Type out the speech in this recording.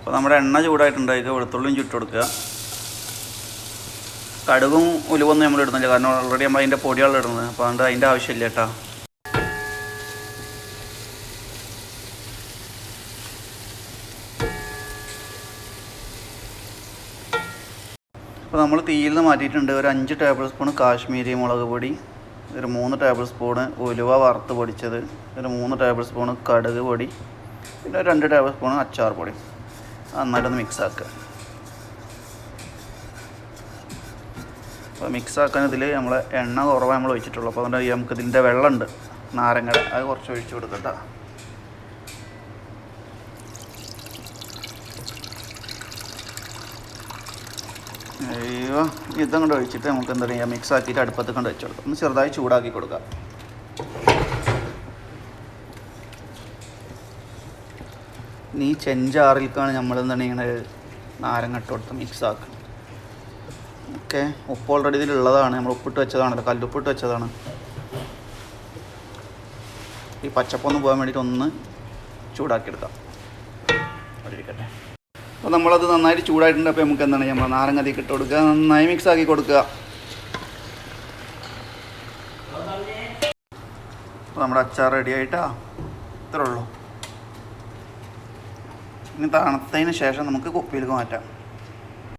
അപ്പോൾ നമ്മുടെ എണ്ണ ചൂടായിട്ടുണ്ട്. അതിലേക്ക് വെളുത്തുള്ളിയും ചുട്ട് കൊടുക്കുക. കടുകും ഉലുവൊന്നും നമ്മൾ ഇടുന്നില്ല. കാരണം ഓൾറെഡി നമ്മൾ അതിന്റെ പൊടിയാണ് ഇടുന്നത്. അപ്പോൾ അതുകൊണ്ട് അതിന്റെ ആവശ്യമില്ല കേട്ടോ. അപ്പോൾ നമ്മൾ തീയിൽ നിന്ന് മാറ്റിയിട്ടുണ്ട്. ഒരു അഞ്ച് ടേബിൾ സ്പൂൺ കാശ്മീരി മുളക് പൊടി ഒരു മൂന്ന് ടേബിൾ സ്പൂണ് ഉലുവ വറുത്ത് പൊടിച്ചത് ഒരു മൂന്ന് ടേബിൾ സ്പൂണ് കടുക് പൊടി പിന്നെ രണ്ട് ടേബിൾ സ്പൂണ് അച്ചാർ പൊടി. നന്നായിട്ടൊന്ന് മിക്സ് ആക്കുക അപ്പോൾ മിക്സ് ആക്കാൻ ഇതിൽ നമ്മൾ എണ്ണ കുറവാണ് നമ്മൾ ഒഴിച്ചിട്ടുള്ളൂ. അപ്പോൾ അതുകൊണ്ട് നമുക്ക് ഇതിന്റെ വെള്ളമുണ്ട് നാരങ്ങയുടെ. അത് കുറച്ച് ഒഴിച്ച് കൊടുക്കട്ടോ. അയ്യോ ഇതങ്ങോട്ട് ഒഴിച്ചിട്ട് നമുക്ക് എന്താ പറയുക മിക്സ് ആക്കിയിട്ട് അടുപ്പത്ത് കൊണ്ട് വെച്ചു കൊടുക്കാം ഒന്ന് ചെറുതായി ചൂടാക്കി കൊടുക്കാം. നീ ചെഞ്ചാറിൽക്കാണ് നമ്മൾ എന്താണ് ഇങ്ങനെ നാരങ്ങ ഇട്ട് കൊടുത്ത് മിക്സ് ആക്കുന്നത് ഓക്കെ ഉപ്പ് ഓൾറെഡി ഇതിലുള്ളതാണ്. നമ്മൾ ഉപ്പിട്ട് വെച്ചതാണല്ലോ. കല്ലുപ്പിട്ട് വെച്ചതാണ്. ഈ പച്ചപ്പൊന്ന് പോകാൻ വേണ്ടിയിട്ട് ഒന്ന് ചൂടാക്കിയെടുക്കാം. അപ്പോൾ നമ്മളത് നന്നായിട്ട് ചൂടായിട്ടുണ്ട്. അപ്പോൾ നമുക്ക് എന്താണ് നമ്മൾ നാരങ്ങ അതിൽ ഇട്ട് കൊടുക്കുക. നന്നായി മിക്സ് ആക്കി കൊടുക്കുക. അപ്പോൾ നമ്മുടെ അച്ചാർ റെഡി ആയിട്ടാ? ഇത്രേ ഉള്ളൂ. ഇനി തണുത്തതിന് ശേഷം നമുക്ക് കുപ്പിയിലേക്ക് മാറ്റാം.